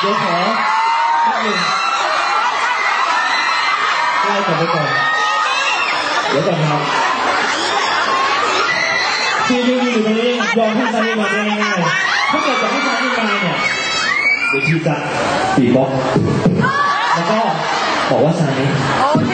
เดี๋ยวขอนิดนึงไล่ก่อนไปก่อนเดี๋ยวก่อนครับชีวิตอยู่ตรงนี้ยอมให้ใจมาได้ง่ายๆถ้าเกิดจะให้ทำไม่มาเนี่ยเดี๋ยวชีจะตีบล็อกแล้วก็บอกว่าสายโอเค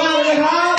สวั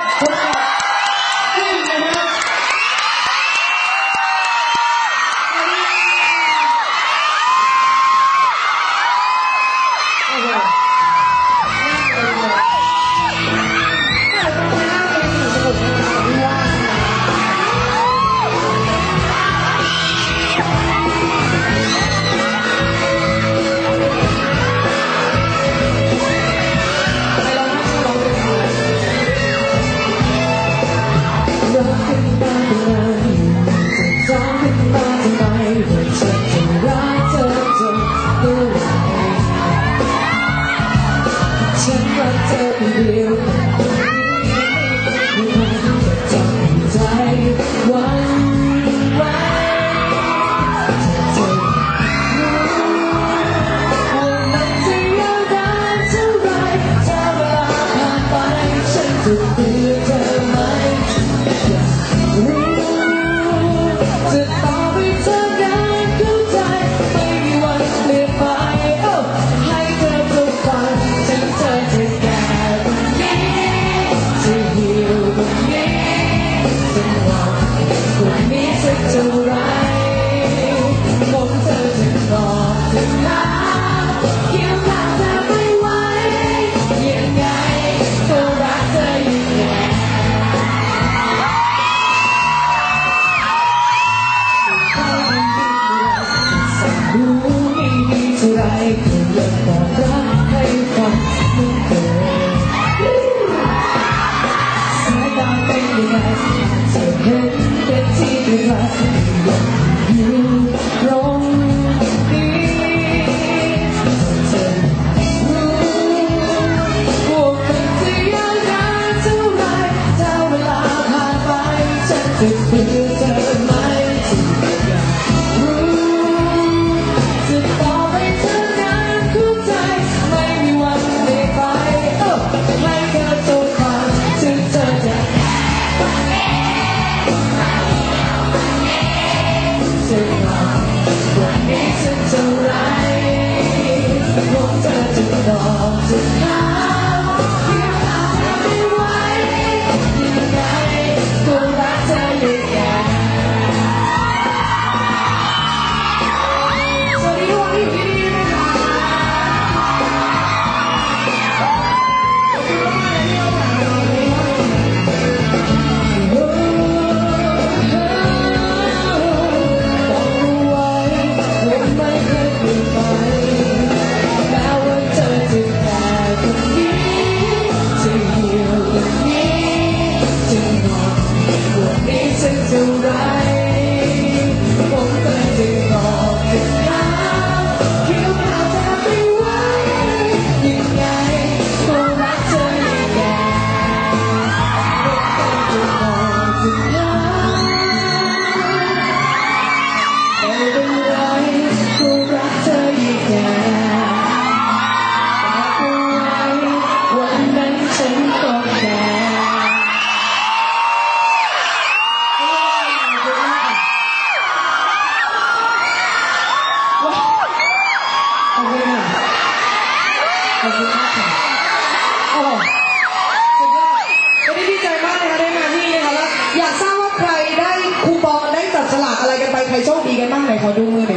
I love you. ขอบคุณมากค่ะอ้โหดยอดวันนี้ดีใจมากนะคะได้มาที่นี่นะคะแล้วอยากทราบว่าใครได้คูปองได้จับสลากอะไรกันไปใครโชคดีกันบ้างไหนขอดูมือน